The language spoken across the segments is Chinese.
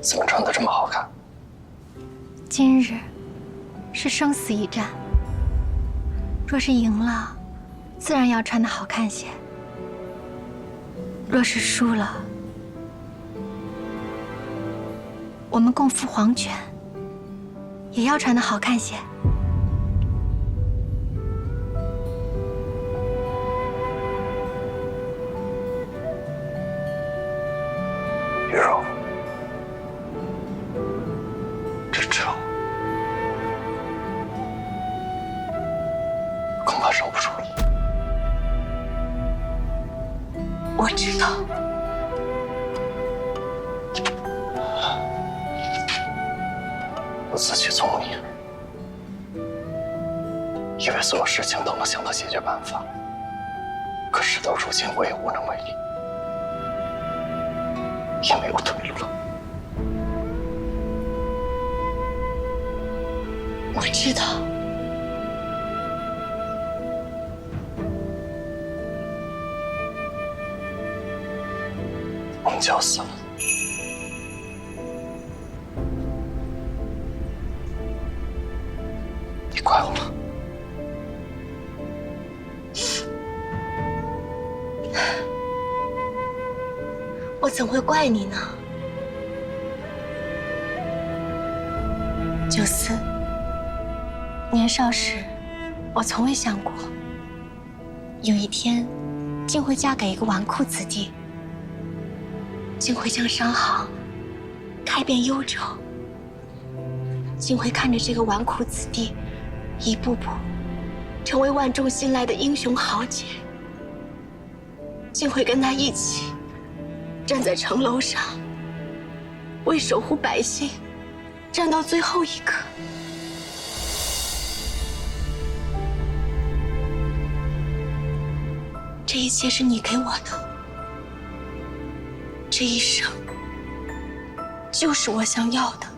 怎么穿的这么好看？今日是生死一战若是赢了自然要穿的好看些。若是输了我们共赴黄泉也要穿的好看些。这车恐怕守不住了。我知道，我自取聪明，以为所有事情都能想到解决办法，可事到如今，我也无能为力，也没有退路了。我知道，我们就要死了。你怪我吗？我怎会怪你呢？九思，年少时，我从未想过，有一天，竟会嫁给一个纨绔子弟，竟会将商行开遍幽州，竟会看着这个纨绔子弟，一步步成为万众信赖的英雄豪杰，竟会跟他一起。站在城楼上，为守护百姓，站到最后一刻。这一切是你给我的，这一生就是我想要的。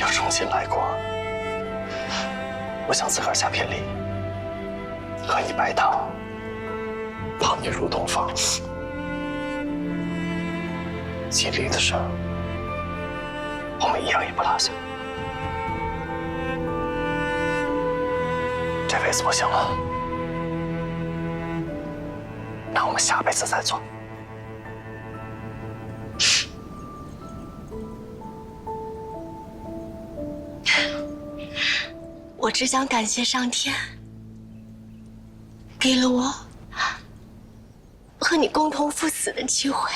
要重新来过，我想自个儿下片力，和你白头，抱你入洞房。吉利的事，我们一样也不落下。这辈子不行了，那我们下辈子再做。只想感谢上天，给了我和你共同赴死的机会。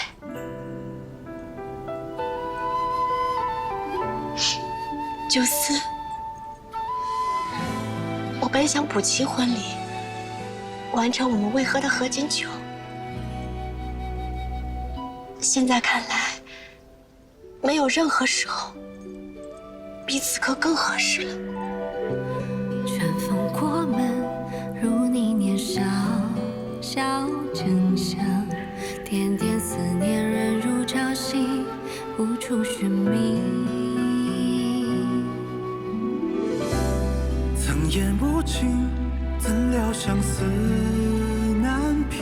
九思，我本想补齐婚礼，完成我们未喝的合卺酒，现在看来，没有任何时候比此刻更合适了。处寻觅。曾言无尽，怎料相思难平。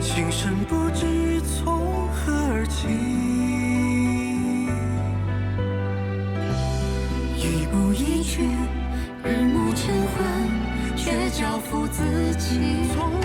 情深不知从何而起，一步一一去去，日暮晨昏，却交付自己。从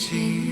情。